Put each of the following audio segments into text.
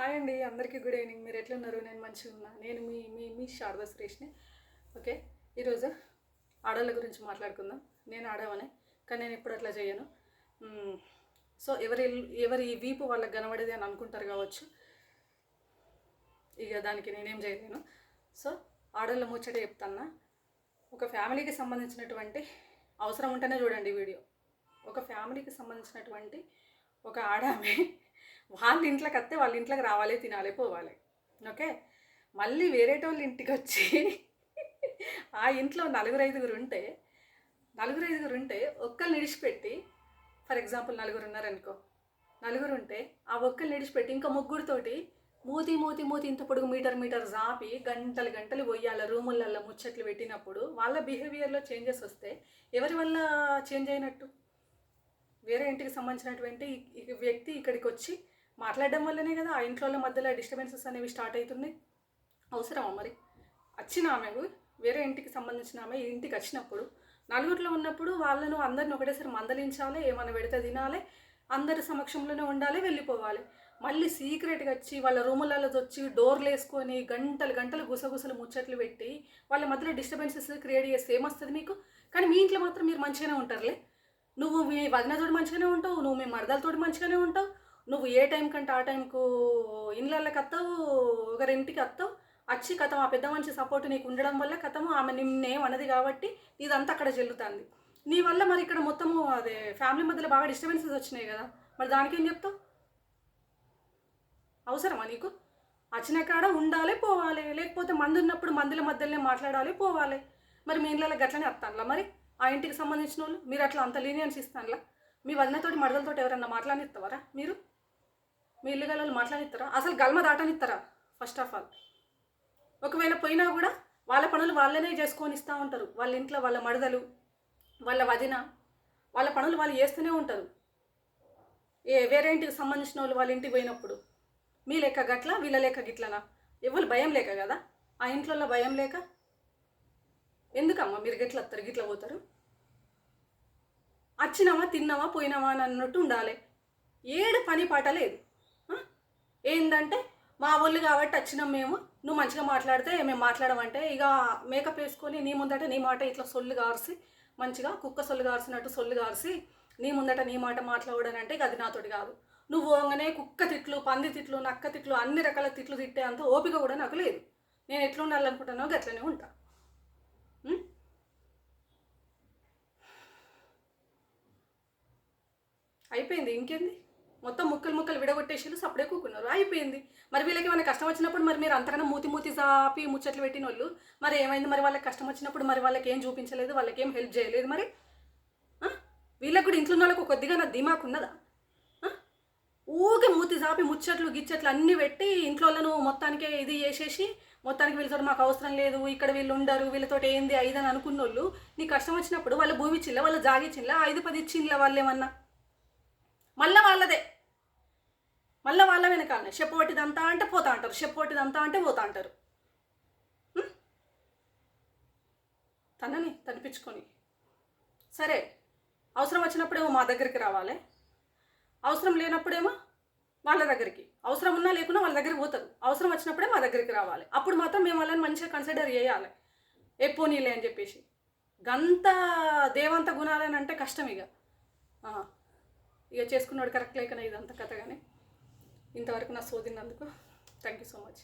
Hi అండి అందరికీ good evening. మీరు ఎట్లున్నారు? నేను మంచిగా ఉన్నా. నేను మీ మీ మీ శారదా సురేష్ని. ఓకే ఈరోజు ఆడవాళ్ళ గురించి మాట్లాడుకుందాం. నేను ఆడవనే కానీ నేను ఎప్పుడు అట్లా చేయను. సో ఎవరి ఎవరి వీపు వాళ్ళకి కనబడేది అని అనుకుంటారు కావచ్చు. ఇక దానికి నేనేం చేయలేను. సో ఆడవాళ్ళ ముచ్చట చెప్తాన్నా. ఒక ఫ్యామిలీకి సంబంధించినటువంటి అవసరం ఉంటేనే చూడండి వీడియో. ఒక ఫ్యామిలీకి సంబంధించినటువంటి ఒక ఆడామె వాళ్ళ ఇంట్లోకి వస్తే వాళ్ళ ఇంట్లోకి రావాలి తినాలి పోవాలి. ఓకే? మళ్ళీ వేరేటోళ్ళ ఇంటికి వచ్చి ఆ ఇంట్లో నలుగురు ఐదుగురు ఉంటే నలుగురు ఐదుగురు ఉంటే ఒక్కరిని నిడిచిపెట్టి ఫర్ ఎగ్జాంపుల్ నలుగురు ఉన్నారనుకో నలుగురు ఉంటే ఆ ఒక్కరిని నిడిచిపెట్టి ఇంకా ముగ్గురితోటి మూతి మూతి మూతి ఇంత పొడుగు మీటర్ మీటర్ జాపి గంటలు గంటలు పోయాల రూములల్లో ముచ్చట్లు పెట్టినప్పుడు వాళ్ళ బిహేవియర్లో చేంజెస్ వస్తే ఎవరి వల్ల చేంజ్ అయినట్టు? వేరే ఇంటికి సంబంధించినటువంటి వ్యక్తి ఇక్కడికి వచ్చి మాట్లాడడం వల్లనే కదా ఆ ఇంట్లో మధ్యలో డిస్టర్బెన్సెస్ అనేవి స్టార్ట్ అవుతున్నాయి. అవసరమా మరి? వచ్చిన ఆమెకు వేరే ఇంటికి సంబంధించిన ఆమె ఇంటికి వచ్చినప్పుడు నలుగురిలో ఉన్నప్పుడు వాళ్ళను అందరిని ఒకటేసారి మందలించాలి ఏమైనా పెడితే తినాలి అందరి సమక్షంలోనే ఉండాలి వెళ్ళిపోవాలి. మళ్ళీ సీక్రెట్గా వచ్చి వాళ్ళ రూములలో వచ్చి డోర్లు వేసుకొని గంటలు గంటలు గుసగుసలు ముచ్చట్లు పెట్టి వాళ్ళ మధ్యలో డిస్టర్బెన్సెస్ క్రియేట్ చేస్తే ఏమొస్తుంది మీకు? కానీ మీ ఇంట్లో మాత్రం మీరు మంచిగానే ఉంటారులే. నువ్వు మీ వదినతోటి మంచిగానే ఉంటావు నువ్వు మీ మరదలతోటి మంచిగానే ఉంటావు. నువ్వు ఏ టైం కంటే ఆ టైంకు ఇండ్లకి వస్తావు ఒకరి ఇంటికి వస్తావు వచ్చి కథం ఆ పెద్ద మనిషి సపోర్ట్ నీకు ఉండడం వల్ల కథము ఆమె నిన్నేం అన్నది కాబట్టి ఇదంతా అక్కడ చెల్లుతుంది. నీ వల్ల మరి ఇక్కడ మొత్తము అదే ఫ్యామిలీ మధ్యలో బాగా డిస్టర్బెన్సెస్ వచ్చినాయి కదా. మరి దానికి ఏం చెప్తావు? అవసరమా నీకు? వచ్చిన కాడ ఉండాలి పోవాలి. లేకపోతే మందు ఉన్నప్పుడు మందుల మధ్యలోనే మాట్లాడాలి పోవాలి. మరి మీ ఇళ్ళ గట్లనే వస్తానులా మరి? ఆ ఇంటికి సంబంధించిన వాళ్ళు మీరు అట్లా అంత లీనియన్స్ ఇస్తానులా? మీ వదినతోటి మడదలతోటి ఎవరన్నా మాట్లాడిస్తారా మీరు? మీ ఇల్లు గల మాట్లాడిస్తారా? అసలు గల్మ దాటనిస్తారా ఫస్ట్ ఆఫ్ ఆల్ ఒకవేళ పోయినా కూడా వాళ్ళ పనులు వాళ్ళనే చేసుకొని ఇస్తూ ఉంటారు. వాళ్ళ ఇంట్లో వాళ్ళ మడదలు వాళ్ళ వదిన వాళ్ళ పనులు వాళ్ళు చేస్తూనే ఉంటారు. ఏ వేరే ఇంటికి సంబంధించిన వాళ్ళు వాళ్ళ ఇంటికి పోయినప్పుడు మీ లెక్క గట్ల వీళ్ళ లెక్క గిట్లనా? ఎవరు భయం లేక కదా? ఆ ఇంట్లో భయం లేక ఎందుకమ్మా మీరు గిట్ల వస్తారు గిట్ల పోతారు? వచ్చినావా తిన్నావా పోయినావా అని అన్నట్టు ఉండాలి. ఏడు పని పాట లేదు. ఏంటంటే మా వాళ్ళు కాబట్టి వచ్చినాం మేము. నువ్వు మంచిగా మాట్లాడితే మేము మాట్లాడమంటే ఇక మేకప్ వేసుకొని నీ ముందట నీ మాట ఇట్లా సొల్లు గార్సి మంచిగా కుక్క సొల్లు గార్సినట్టు సొల్లు గార్సి నీ ముందట నీ మాట మాట్లాడనంటే ఇక అది నాతోటి కాదు. నువ్వు పోగానే కుక్క తిట్లు పంది తిట్లు నక్క తిట్లు అన్ని రకాల తిట్లు తిట్టే అంత ఓపిక కూడా నాకు లేదు. నేను ఎట్లా ఉండాలనుకుంటానో గట్లనే ఉంటాను అయిపోయింది ఇంకేంది? మొత్తం ముక్కలు ముక్కలు విడగొట్టేసి సప్పుడే కూకున్నారు. అయిపోయింది. మరి వీళ్ళకి ఏమైనా కష్టం వచ్చినప్పుడు మరి మీరు అంతకన్నా మూతి మూతి సాపి ముచ్చట్లు పెట్టిన వాళ్ళు మరి ఏమైంది మరి వాళ్ళకి కష్టం వచ్చినప్పుడు మరి వాళ్ళకి ఏం చూపించలేదు వాళ్ళకి ఏం హెల్ప్ చేయలేదు మరి? వీళ్ళకి కూడా ఇంట్లో ఉన్న వాళ్ళకు కొద్దిగా నా దిమాకు ఉన్నదా? ఆ? మూతి సాపి ముచ్చట్లు గిచ్చట్లు అన్నీ పెట్టి ఇంట్లో వాళ్ళను మొత్తానికే ఇది చేసేసి మొత్తానికి వీళ్ళతో మాకు అవసరం లేదు ఇక్కడ వీళ్ళు ఉండరు వీళ్ళతో ఏంది ఐదని అనుకున్న వాళ్ళు నీ కష్టం వచ్చినప్పుడు వాళ్ళ భూమి ఇచ్చిల్లా వాళ్ళ జాగి ఇచ్చిల్లా ఐదు పది ఇచ్చిండ్లా వాళ్ళు ఏమన్నా వాళ్ళదే. మళ్ళీ వాళ్ళ వెనకాలనే. చెప్పొట్టిదంతా అంటే పోతా అంటారు చెప్పొట్టిదంతా అంటే పోతా అంటారు. తనని తనిపించుకొని. సరే అవసరం వచ్చినప్పుడేమో మా దగ్గరికి రావాలి. అవసరం లేనప్పుడేమో వాళ్ళ దగ్గరికి. అవసరం ఉన్నా లేకున్నా వాళ్ళ దగ్గరికి పోతారు. అవసరం వచ్చినప్పుడే మా దగ్గరికి రావాలి. అప్పుడు మాత్రం మేము వాళ్ళని మంచిగా కన్సిడర్ చేయాలి. ఏ పోనీలే అని చెప్పేసి. గంత దేవంత గుణాలని అంటే కష్టం ఇక. ఇక చేసుకున్నాడు కరెక్ట్ లేకనే ఇదంతా కథ కానీ. ఇంతవరకు నా సోదినందుకు థ్యాంక్ యూ సో మచ్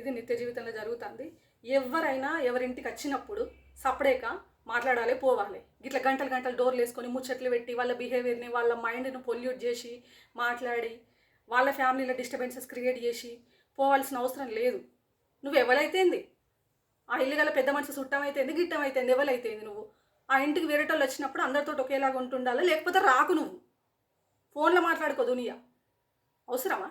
ఇది నిత్య జీవితంలో జరుగుతుంది. ఎవరైనా ఎవరింటికి వచ్చినప్పుడు సపడేక మాట్లాడాలి పోవాలి. ఇట్లా గంటలు గంటలు డోర్లు వేసుకొని ముచ్చట్లు పెట్టి వాళ్ళ బిహేవియర్ని వాళ్ళ మైండ్ని పొల్యూట్ చేసి మాట్లాడి వాళ్ళ ఫ్యామిలీలో డిస్టర్బెన్సెస్ క్రియేట్ చేసి పోవాల్సిన అవసరం లేదు. నువ్వు ఎవరైతేంది ఆ ఇల్లు గల పెద్ద మనిషి సుట్టమైతేంది గిట్టమైతేంది ఎవరైతేంది నువ్వు? ఆ ఇంటికి వేరేటోళ్ళు వచ్చినప్పుడు అందరితో ఒకేలాగా ఉంటుండాలా? లేకపోతే రాకు నువ్వు. ఫోన్లో మాట్లాడుకో దునియా. అవసరమా?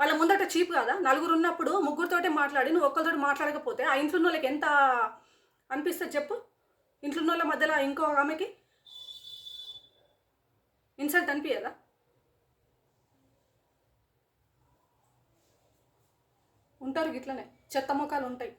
వాళ్ళ ముందట చీప్ కాదా? నలుగురు ఉన్నప్పుడు ముగ్గురితోటే మాట్లాడి నువ్వు ఒక్కరితో మాట్లాడకపోతే ఆ ఇంట్లో ఉన్న వాళ్ళకి ఎంత అనిపిస్తుంది చెప్పు? ఇంట్లో ఉన్న వాళ్ళ మధ్యలో ఇంకో ఆమెకి ఇన్సల్ట్ అనిపించదా ఉంటారు గిట్లనే. చెత్త మొక్కలు ఉంటాయి.